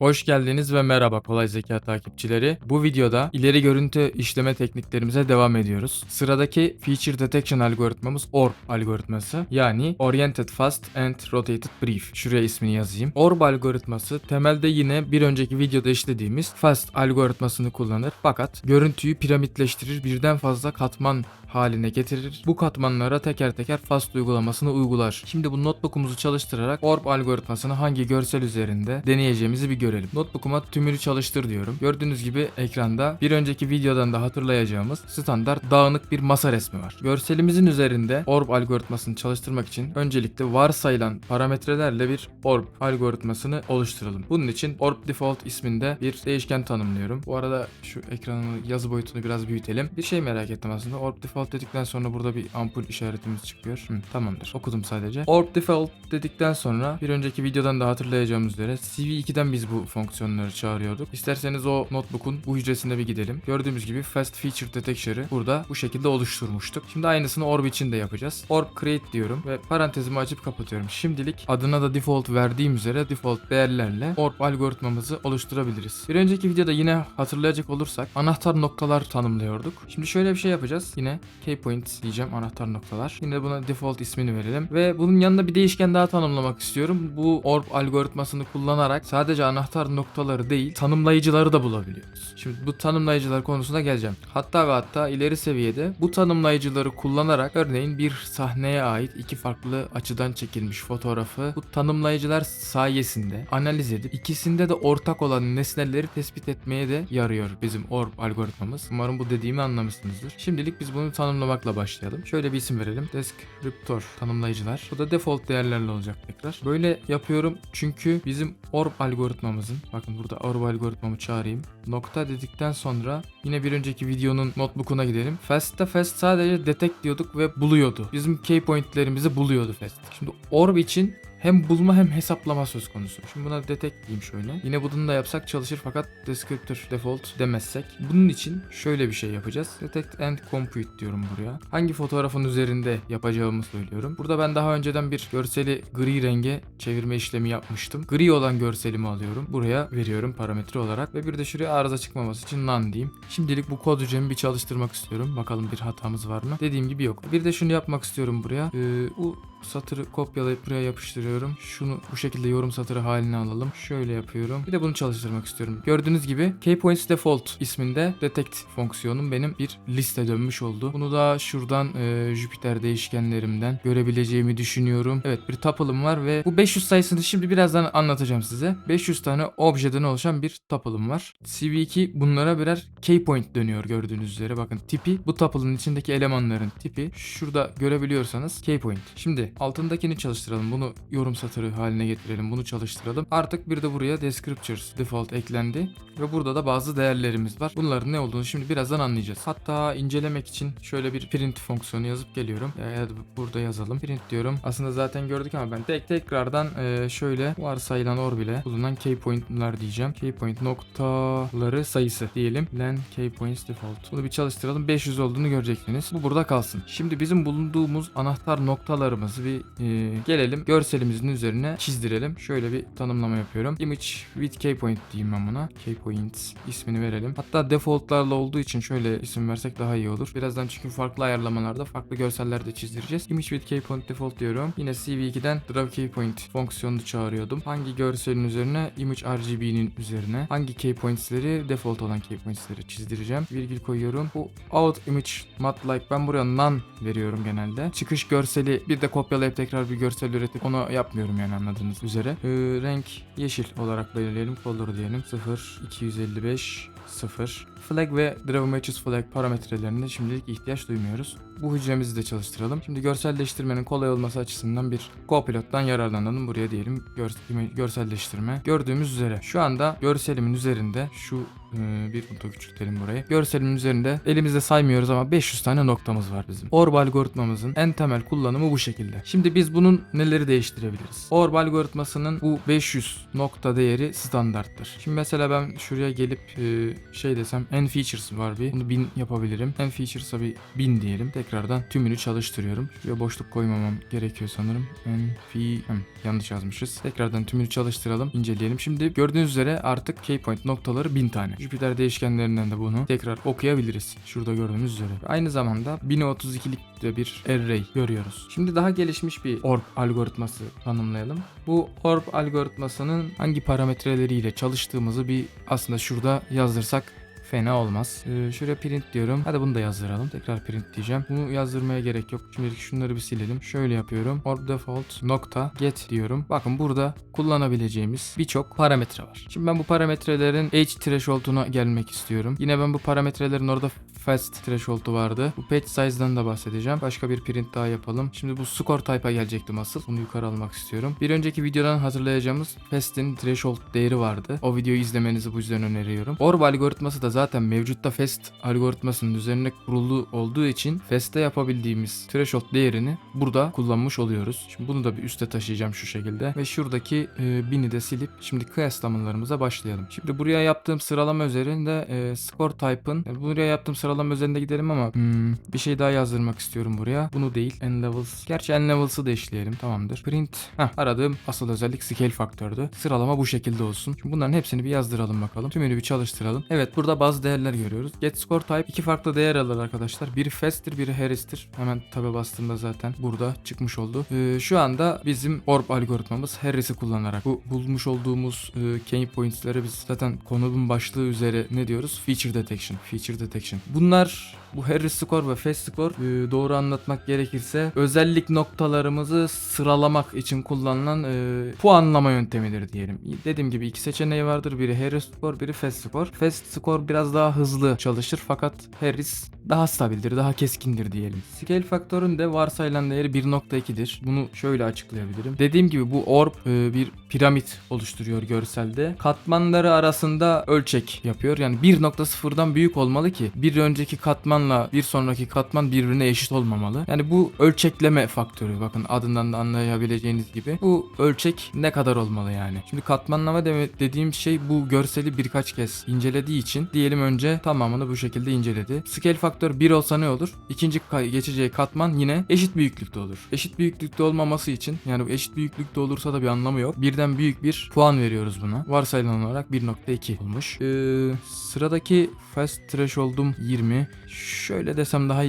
Hoş geldiniz ve merhaba kolay zeka takipçileri. Bu videoda ileri görüntü işleme tekniklerimize devam ediyoruz. Sıradaki Feature Detection algoritmamız ORB algoritması. Yani Oriented Fast and Rotated Brief. Şuraya ismini yazayım. ORB algoritması temelde yine bir önceki videoda işlediğimiz Fast algoritmasını kullanır. Fakat görüntüyü piramitleştirir, birden fazla katman haline getirir. Bu katmanlara teker teker fast uygulamasını uygular. Şimdi bu notebook'umuzu çalıştırarak ORB algoritmasını hangi görsel üzerinde deneyeceğimizi bir görelim. Notebook'uma tümünü çalıştır diyorum. Gördüğünüz gibi ekranda bir önceki videodan da hatırlayacağımız standart dağınık bir masa resmi var. Görselimizin üzerinde ORB algoritmasını çalıştırmak için öncelikle varsayılan parametrelerle bir ORB algoritmasını oluşturalım. Bunun için ORB default isminde bir değişken tanımlıyorum. Bu arada şu ekranın yazı boyutunu biraz büyütelim. Bir şey merak ettim aslında. ORB default dedikten sonra burada bir ampul işaretimiz çıkıyor. Hı, tamamdır. Okudum sadece. ORB default dedikten sonra bir önceki videodan da hatırlayacağımız üzere CV2'den biz bu fonksiyonları çağırıyorduk. İsterseniz o notebook'un bu hücresine bir gidelim. Gördüğümüz gibi fast feature detector'ı burada bu şekilde oluşturmuştuk. Şimdi aynısını orb için de yapacağız. Orb create diyorum ve parantezimi açıp kapatıyorum. Şimdilik adına da default verdiğim üzere default değerlerle orb algoritmamızı oluşturabiliriz. Bir önceki videoda yine hatırlayacak olursak anahtar noktalar tanımlıyorduk. Şimdi şöyle bir şey yapacağız. Yine key points diyeceğim anahtar noktalar. Yine buna default ismini verelim ve bunun yanında bir değişken daha tanımlamak istiyorum. Bu orb algoritmasını kullanarak sadece anahtar noktaları değil tanımlayıcıları da bulabiliyoruz. Şimdi bu tanımlayıcılar konusuna geleceğim. Hatta ve hatta ileri seviyede bu tanımlayıcıları kullanarak örneğin bir sahneye ait iki farklı açıdan çekilmiş fotoğrafı bu tanımlayıcılar sayesinde analiz edip ikisinde de ortak olan nesneleri tespit etmeye de yarıyor bizim ORB algoritmamız. Umarım bu dediğimi anlamışsınızdır. Şimdilik biz bunu tanımlamakla başlayalım. Şöyle bir isim verelim. Descriptor tanımlayıcılar. Bu da default değerlerle olacak tekrar. Böyle yapıyorum çünkü bizim ORB algoritmamızın bakın burada ORB algoritmamı çağırayım. Nokta dedikten sonra yine bir önceki videonun notebook'una gidelim. Fast'ta fast sadece detect diyorduk ve buluyordu. Bizim key pointlerimizi buluyordu fast. Şimdi orb için hem bulma hem hesaplama söz konusu. Şimdi buna detect diyeyim şöyle. Yine bunu da yapsak çalışır fakat descriptor default demezsek. Bunun için şöyle bir şey yapacağız. Detect and compute diyorum buraya. Hangi fotoğrafın üzerinde yapacağımı söylüyorum. Burada ben daha önceden bir görseli gri renge çevirme işlemi yapmıştım. Gri olan görselimi alıyorum. Buraya veriyorum parametre olarak ve bir de şuraya arıza çıkmaması için none diyeyim. Şimdilik bu kod hücremi bir çalıştırmak istiyorum. Bakalım bir hatamız var mı? Dediğim gibi yok. Bir de şunu yapmak istiyorum buraya. Ee, bu satırı kopyalayıp buraya yapıştırıyorum. Şunu bu şekilde yorum satırı haline alalım. Şöyle yapıyorum. Bir de bunu çalıştırmak istiyorum. Gördüğünüz gibi kpoints default isminde detect fonksiyonum benim bir liste dönmüş oldu. Bunu da şuradan e, Jupyter değişkenlerimden görebileceğimi düşünüyorum. Evet bir tuple'ım var ve bu 500 sayısını şimdi birazdan anlatacağım size. 500 tane objeden oluşan bir tuple'ım var. CV2 bunlara birer keypoint dönüyor gördüğünüz üzere. Bakın tipi bu tuple'ın içindeki elemanların tipi. Şurada görebiliyorsanız keypoint. Şimdi altındakini çalıştıralım. Bunu yorum satırı haline getirelim. Bunu çalıştıralım. Artık bir de buraya descriptors default eklendi. Ve burada da bazı değerlerimiz var. Bunların ne olduğunu şimdi birazdan anlayacağız. Hatta incelemek için şöyle bir print fonksiyonu yazıp geliyorum. Ya, da burada yazalım. Print diyorum. Aslında zaten gördük ama ben tek tekrardan e, şöyle varsayılan or bile bulunan key point'lar diyeceğim. Key point noktaları sayısı diyelim. Len key points default. Bunu bir çalıştıralım. 500 olduğunu göreceksiniz. Bu burada kalsın. Şimdi bizim bulunduğumuz anahtar noktalarımızı bir e, gelelim görselimizin üzerine çizdirelim. Şöyle bir tanımlama yapıyorum. Image with key point diyeyim ben buna. Key points ismini verelim. Hatta defaultlarla olduğu için şöyle isim versek daha iyi olur. Birazdan çünkü farklı ayarlamalarda farklı görseller de çizdireceğiz. Image with key point default diyorum. Yine CV2'den draw key point fonksiyonunu çağırıyordum. Hangi görselin üzerine image RGB'nin üzerine hangi key points'leri default olan key points'leri çizdireceğim. Virgül koyuyorum. Bu out image mat like ben buraya none veriyorum genelde. Çıkış görseli bir de kopyalayıp tekrar bir görsel üretip onu yapmıyorum yani anladığınız üzere. Ee, renk yeşil olarak belirleyelim. Color diyelim. 0 255 0 Flag ve Draw Matches Flag parametrelerine şimdilik ihtiyaç duymuyoruz. Bu hücremizi de çalıştıralım. Şimdi görselleştirmenin kolay olması açısından bir Copilot'tan yararlanalım. Buraya diyelim gör- görselleştirme. Gördüğümüz üzere şu anda görselimin üzerinde şu e, bir nokta küçültelim burayı. Görselimin üzerinde elimizde saymıyoruz ama 500 tane noktamız var bizim. Orb algoritmamızın en temel kullanımı bu şekilde. Şimdi biz bunun neleri değiştirebiliriz? Orb algoritmasının bu 500 nokta değeri standarttır. Şimdi mesela ben şuraya gelip e, şey desem en features var bir. Bunu 1000 yapabilirim. En features'a bir 1000 diyelim. Tekrar tekrardan tümünü çalıştırıyorum. Şuraya boşluk koymamam gerekiyor sanırım. Enfi Hem, yanlış yazmışız. Tekrardan tümünü çalıştıralım, inceleyelim. Şimdi gördüğünüz üzere artık keypoint noktaları 1000 tane. Jupyter değişkenlerinden de bunu tekrar okuyabiliriz. Şurada gördüğünüz üzere. Aynı zamanda 1032'lik de bir array görüyoruz. Şimdi daha gelişmiş bir orb algoritması tanımlayalım. Bu orb algoritmasının hangi parametreleriyle çalıştığımızı bir aslında şurada yazdırsak fena olmaz. Ee, şuraya print diyorum. Hadi bunu da yazdıralım. Tekrar print diyeceğim. Bunu yazdırmaya gerek yok. Şimdilik şunları bir silelim. Şöyle yapıyorum. Orb default nokta get diyorum. Bakın burada kullanabileceğimiz birçok parametre var. Şimdi ben bu parametrelerin age threshold'una gelmek istiyorum. Yine ben bu parametrelerin orada fast threshold'u vardı. Bu page size'dan da bahsedeceğim. Başka bir print daha yapalım. Şimdi bu score type'a gelecektim asıl. Bunu yukarı almak istiyorum. Bir önceki videodan hatırlayacağımız fast'in threshold değeri vardı. O videoyu izlemenizi bu yüzden öneriyorum. Orb algoritması da zaten mevcutta fast algoritmasının üzerine kurulu olduğu için fast'te yapabildiğimiz threshold değerini burada kullanmış oluyoruz. Şimdi bunu da bir üste taşıyacağım şu şekilde. Ve şuradaki e, bini de silip şimdi kıyaslamalarımıza başlayalım. Şimdi buraya yaptığım sıralama üzerinde e, score type'ın yani buraya yaptığım sıralama üzerinde gidelim ama hmm, bir şey daha yazdırmak istiyorum buraya. Bunu değil. N levels. Gerçi N levels'ı da eşleyelim. Tamamdır. Print. Heh, aradığım asıl özellik scale faktördü. Sıralama bu şekilde olsun. Şimdi bunların hepsini bir yazdıralım bakalım. Tümünü bir çalıştıralım. Evet burada bazı değerler görüyoruz. Get score type iki farklı değer alır arkadaşlar. Biri fast'tir, biri Harris'tir. Hemen tabe bastığımda zaten burada çıkmış oldu. Ee, şu anda bizim orb algoritmamız Harris'i kullanarak bu bulmuş olduğumuz e, key points'lere biz zaten konunun başlığı üzere ne diyoruz? Feature detection. Feature detection. Bunlar bu Harris score ve fast score e, doğru anlatmak gerekirse özellik noktalarımızı sıralamak için kullanılan e, puanlama yöntemidir diyelim. Dediğim gibi iki seçeneği vardır. Biri Harris score, biri fast score. Fast score biraz daha hızlı çalışır fakat Harris daha stabildir, daha keskindir diyelim. Scale faktörün de varsayılan değeri 1.2'dir. Bunu şöyle açıklayabilirim. Dediğim gibi bu orb e, bir piramit oluşturuyor görselde. Katmanları arasında ölçek yapıyor. Yani 1.0'dan büyük olmalı ki bir önceki katmanla bir sonraki katman birbirine eşit olmamalı. Yani bu ölçekleme faktörü. Bakın adından da anlayabileceğiniz gibi. Bu ölçek ne kadar olmalı yani. Şimdi katmanlama deme- dediğim şey bu görseli birkaç kez incelediği için diyelim önce tamamını bu şekilde inceledi. Scale faktör 1 olsa ne olur? İkinci geçeceği katman yine eşit büyüklükte olur. Eşit büyüklükte olmaması için yani eşit büyüklükte olursa da bir anlamı yok. Birden büyük bir puan veriyoruz buna. Varsayılan olarak 1.2 olmuş. Ee, sıradaki fast threshold'um 20. Şöyle desem daha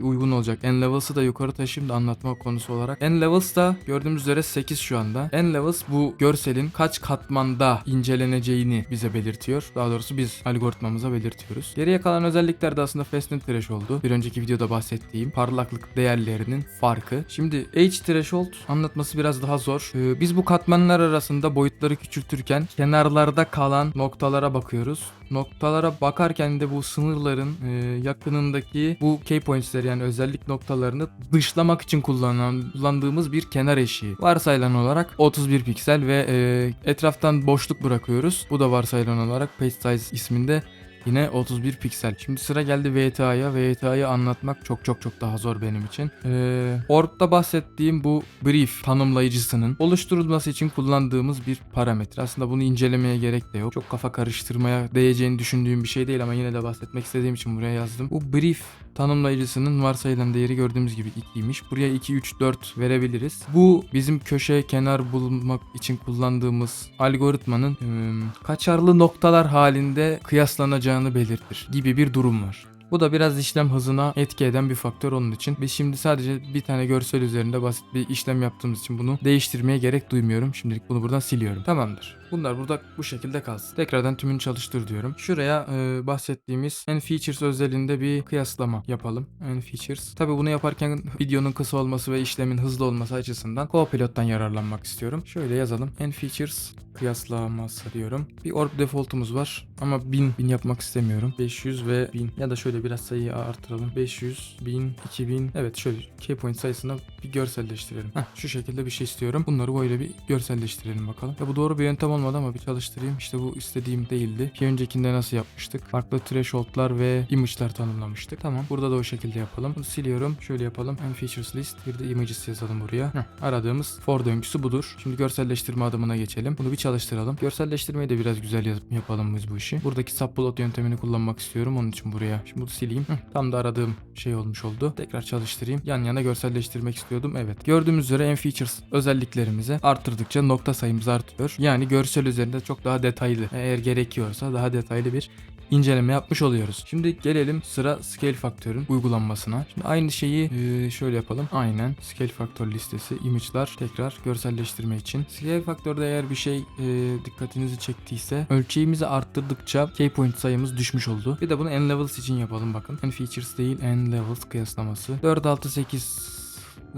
uygun olacak. N levels'ı da yukarı taşıyayım da anlatma konusu olarak. N levels da gördüğümüz üzere 8 şu anda. N levels bu görselin kaç katmanda inceleneceğini bize belirtiyor. Daha doğrusu biz algoritmamıza belirtiyoruz. Geriye kalan özellikler de aslında fast'in threshold'u. Bir önceki videoda bahsettiğim parlaklık değerlerinin farkı. Şimdi H threshold anlatması biraz daha zor. Ee, biz bu katmanlar arasında boyutları küçültürken kenarlarda kalan noktalara bakıyoruz. Noktalara bakarken de bu sınırların e, yakınındaki bu key points'leri yani özellik noktalarını dışlamak için kullanılan, kullandığımız bir kenar eşiği. Varsayılan olarak 31 piksel ve e, etraftan boşluk bırakıyoruz. Bu da varsayılan olarak page size isminde Yine 31 piksel. Şimdi sıra geldi VTA'ya. VTA'yı anlatmak çok çok çok daha zor benim için. Ee, Orb'da bahsettiğim bu brief tanımlayıcısının oluşturulması için kullandığımız bir parametre. Aslında bunu incelemeye gerek de yok. Çok kafa karıştırmaya değeceğini düşündüğüm bir şey değil ama yine de bahsetmek istediğim için buraya yazdım. Bu brief tanımlayıcısının varsayılan değeri gördüğümüz gibi 2'ymiş. Buraya 2, 3, 4 verebiliriz. Bu bizim köşe kenar bulmak için kullandığımız algoritmanın ım, kaçarlı noktalar halinde kıyaslanacağını belirtir gibi bir durum var. Bu da biraz işlem hızına etki eden bir faktör onun için. Biz şimdi sadece bir tane görsel üzerinde basit bir işlem yaptığımız için bunu değiştirmeye gerek duymuyorum. Şimdilik bunu buradan siliyorum. Tamamdır. Bunlar burada bu şekilde kalsın. Tekrardan tümünü çalıştır diyorum. Şuraya e, bahsettiğimiz en features özelinde bir kıyaslama yapalım. En features. Tabi bunu yaparken videonun kısa olması ve işlemin hızlı olması açısından Copilot'tan yararlanmak istiyorum. Şöyle yazalım. En features kıyaslaması diyorum. Bir orb default'umuz var ama 1000 1000 yapmak istemiyorum. 500 ve 1000 ya da şöyle biraz sayıyı artıralım. 500, 1000, 2000. Evet şöyle key point sayısına bir görselleştirelim. Heh, şu şekilde bir şey istiyorum. Bunları böyle bir görselleştirelim bakalım. Ya bu doğru bir yöntem olmadı ama bir çalıştırayım. İşte bu istediğim değildi. Bir öncekinde nasıl yapmıştık? Farklı thresholdlar ve image'lar tanımlamıştık. Tamam. Burada da o şekilde yapalım. Bunu siliyorum. Şöyle yapalım. En features list. Bir de images yazalım buraya. Heh, aradığımız for döngüsü budur. Şimdi görselleştirme adımına geçelim. Bunu bir çalıştıralım. Görselleştirmeyi de biraz güzel yap- yapalım biz bu işi. Buradaki subplot yöntemini kullanmak istiyorum. Onun için buraya. Şimdi bunu sileyim. Heh, tam da aradığım şey olmuş oldu. Tekrar çalıştırayım. Yan yana görselleştirmek istiyordum. Evet. Gördüğümüz üzere en features özelliklerimizi arttırdıkça nokta sayımız artıyor. Yani görsel üzerinde çok daha detaylı. Eğer gerekiyorsa daha detaylı bir inceleme yapmış oluyoruz. Şimdi gelelim sıra scale faktörün uygulanmasına. Şimdi aynı şeyi e, şöyle yapalım. Aynen scale faktör listesi image'lar tekrar görselleştirme için. Scale faktörde eğer bir şey e, dikkatinizi çektiyse ölçeğimizi arttırdıkça key point sayımız düşmüş oldu. Bir de bunu n levels için yapalım bakın. N features değil n levels kıyaslaması. 4 6 8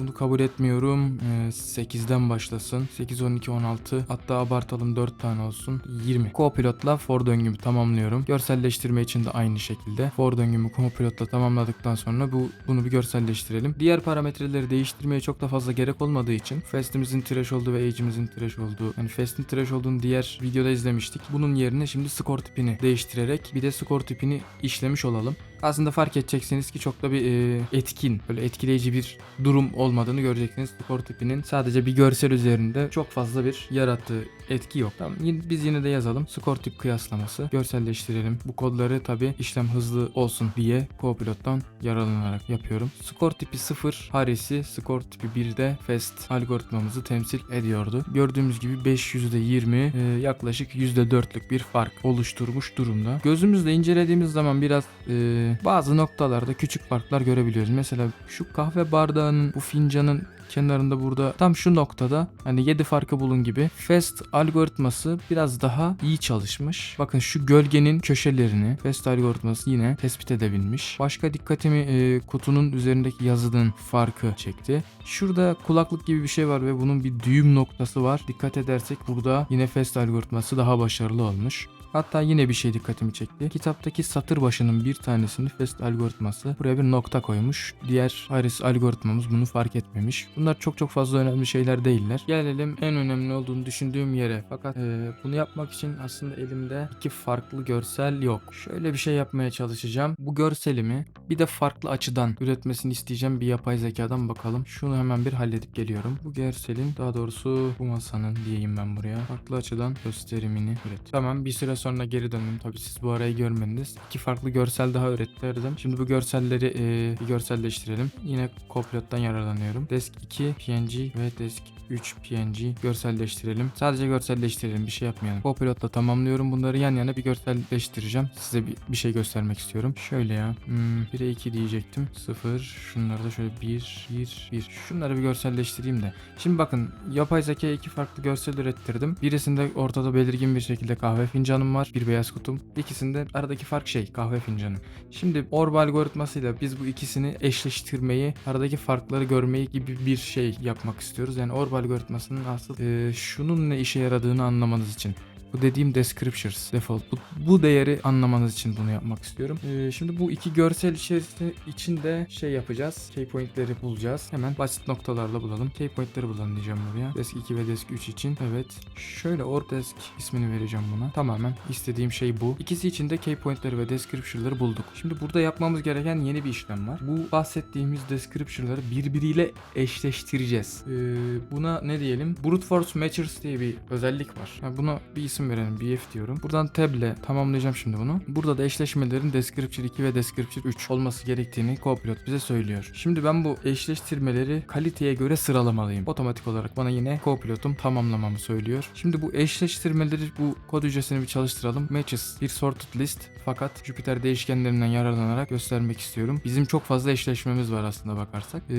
bunu kabul etmiyorum. Ee, 8'den başlasın. 8, 12, 16. Hatta abartalım 4 tane olsun. 20. Co-pilotla for döngümü tamamlıyorum. Görselleştirme için de aynı şekilde. For döngümü co-pilotla tamamladıktan sonra bu bunu bir görselleştirelim. Diğer parametreleri değiştirmeye çok da fazla gerek olmadığı için fast'imizin threshold'u ve age'imizin threshold'u yani fast'in threshold'unu diğer videoda izlemiştik. Bunun yerine şimdi score tipini değiştirerek bir de score tipini işlemiş olalım. Aslında fark edeceksiniz ki çok da bir e, etkin, böyle etkileyici bir durum olmadığını göreceksiniz. Skor tipinin sadece bir görsel üzerinde çok fazla bir yarattığı etki yok. Tamam, biz yine de yazalım. Skor tip kıyaslaması. Görselleştirelim. Bu kodları tabi işlem hızlı olsun diye Copilot'tan yararlanarak yapıyorum. Skor tipi 0 Harris'i, skor tipi 1'de fast algoritmamızı temsil ediyordu. Gördüğümüz gibi 500'de 20 e, yaklaşık %4'lük bir fark oluşturmuş durumda. Gözümüzle incelediğimiz zaman biraz e, bazı noktalarda küçük farklar görebiliyoruz. Mesela şu kahve bardağının bu fincanın kenarında burada tam şu noktada hani 7 farkı bulun gibi fast algoritması biraz daha iyi çalışmış. Bakın şu gölgenin köşelerini fast algoritması yine tespit edebilmiş. Başka dikkatimi e, kutunun üzerindeki yazının farkı çekti. Şurada kulaklık gibi bir şey var ve bunun bir düğüm noktası var. Dikkat edersek burada yine fast algoritması daha başarılı olmuş. Hatta yine bir şey dikkatimi çekti. Kitaptaki satır başının bir tanesini fast algoritması buraya bir nokta koymuş. Diğer Iris algoritmamız bunu fark etmemiş. Bunlar çok çok fazla önemli şeyler değiller. Gelelim en önemli olduğunu düşündüğüm yere. Fakat e, bunu yapmak için aslında elimde iki farklı görsel yok. Şöyle bir şey yapmaya çalışacağım. Bu görselimi bir de farklı açıdan üretmesini isteyeceğim bir yapay zekadan bakalım. Şunu hemen bir halledip geliyorum. Bu görselin daha doğrusu bu masanın diyeyim ben buraya. Farklı açıdan gösterimini üret. Tamam bir süre sonra geri döndüm. Tabii siz bu arayı görmediniz. İki farklı görsel daha ürettirdim. Şimdi bu görselleri e, bir görselleştirelim. Yine Copilot'tan yararlanıyorum. Desk 2 PNG ve Desk 3 PNG görselleştirelim. Sadece görselleştirelim bir şey yapmayalım. Copilot'la tamamlıyorum bunları yan yana bir görselleştireceğim. Size bir, bir şey göstermek istiyorum. Şöyle ya. Hmm, 1'e 2 diyecektim. 0. Şunları da şöyle 1, 1, 1. Şunları bir görselleştireyim de. Şimdi bakın yapay zekaya iki farklı görsel ürettirdim. Birisinde ortada belirgin bir şekilde kahve fincanım var. Bir beyaz kutum. İkisinde aradaki fark şey kahve fincanı. Şimdi orb algoritmasıyla biz bu ikisini eşleştirmeyi, aradaki farkları görmeyi gibi bir şey yapmak istiyoruz. Yani orb algoritmasının asıl e, şunun ne işe yaradığını anlamanız için. Bu dediğim descriptors default. Bu, bu değeri anlamanız için bunu yapmak istiyorum. Ee, şimdi bu iki görsel içerisinde içinde şey yapacağız. Key pointleri bulacağız. Hemen basit noktalarla bulalım. Key pointleri bulalım diyeceğim buraya. Desk 2 ve Desk 3 için. Evet. Şöyle orb desk ismini vereceğim buna. Tamamen istediğim şey bu. İkisi için de key pointleri ve description'ları bulduk. Şimdi burada yapmamız gereken yeni bir işlem var. Bu bahsettiğimiz description'ları birbiriyle eşleştireceğiz. Ee, buna ne diyelim? Brute force matchers diye bir özellik var. Yani buna bir isim verelim. BF diyorum. Buradan tab tamamlayacağım şimdi bunu. Burada da eşleşmelerin description 2 ve description 3 olması gerektiğini Copilot bize söylüyor. Şimdi ben bu eşleştirmeleri kaliteye göre sıralamalıyım. Otomatik olarak bana yine Copilot'um tamamlamamı söylüyor. Şimdi bu eşleştirmeleri bu kod hücresini bir çalıştıralım. Matches bir sorted list fakat Jupyter değişkenlerinden yararlanarak göstermek istiyorum. Bizim çok fazla eşleşmemiz var aslında bakarsak. Ee,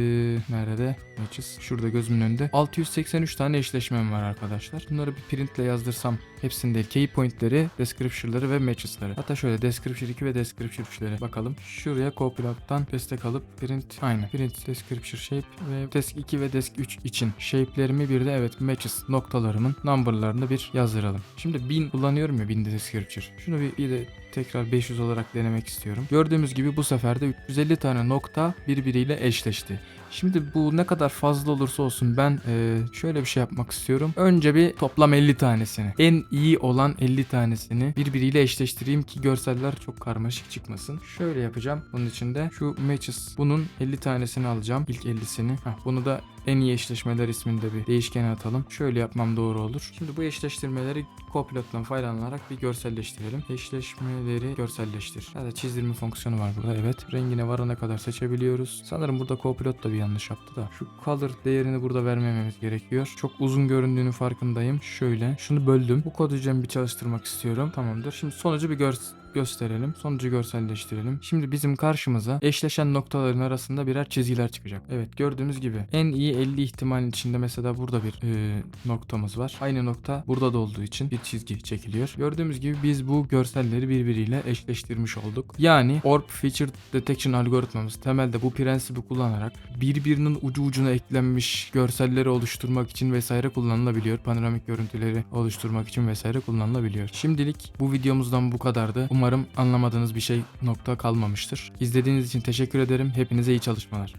nerede? Matches. Şurada gözümün önünde. 683 tane eşleşmem var arkadaşlar. Bunları bir printle yazdırsam hepsini değil. Key pointleri, description'ları ve matches'ları. Hatta şöyle description 2 ve description 3'lere bakalım. Şuraya Copilot'tan destek alıp print aynı. Print description shape ve desk 2 ve desk 3 için shape'lerimi bir de evet matches noktalarımın number'larını bir yazdıralım. Şimdi 1000 kullanıyorum ya 1000 description. Şunu bir, bir de tekrar 500 olarak denemek istiyorum. Gördüğümüz gibi bu sefer de 350 tane nokta birbiriyle eşleşti. Şimdi bu ne kadar fazla olursa olsun ben e, şöyle bir şey yapmak istiyorum. Önce bir toplam 50 tanesini. En iyi olan 50 tanesini birbiriyle eşleştireyim ki görseller çok karmaşık çıkmasın. Şöyle yapacağım. Bunun için de şu matches bunun 50 tanesini alacağım. İlk 50'sini. Heh, bunu da en iyi eşleşmeler isminde bir değişkene atalım. Şöyle yapmam doğru olur. Şimdi bu eşleştirmeleri Copilot'tan faydalanarak bir görselleştirelim. Eşleşmeleri görselleştir. Ya da çizdirme fonksiyonu var burada. Evet. Rengine varana kadar seçebiliyoruz. Sanırım burada Copilot da bir yanlış yaptı da. Şu color değerini burada vermememiz gerekiyor. Çok uzun göründüğünü farkındayım. Şöyle. Şunu böldüm. Bu kodu bir çalıştırmak istiyorum. Tamamdır. Şimdi sonucu bir gör gösterelim. Sonucu görselleştirelim. Şimdi bizim karşımıza eşleşen noktaların arasında birer çizgiler çıkacak. Evet gördüğümüz gibi en iyi 50 ihtimalin içinde mesela burada bir e, noktamız var. Aynı nokta burada da olduğu için bir çizgi çekiliyor. Gördüğümüz gibi biz bu görselleri birbiriyle eşleştirmiş olduk. Yani Orb Feature Detection algoritmamız temelde bu prensibi kullanarak birbirinin ucu ucuna eklenmiş görselleri oluşturmak için vesaire kullanılabiliyor. Panoramik görüntüleri oluşturmak için vesaire kullanılabiliyor. Şimdilik bu videomuzdan bu kadardı. Umarım anlamadığınız bir şey nokta kalmamıştır. İzlediğiniz için teşekkür ederim. Hepinize iyi çalışmalar.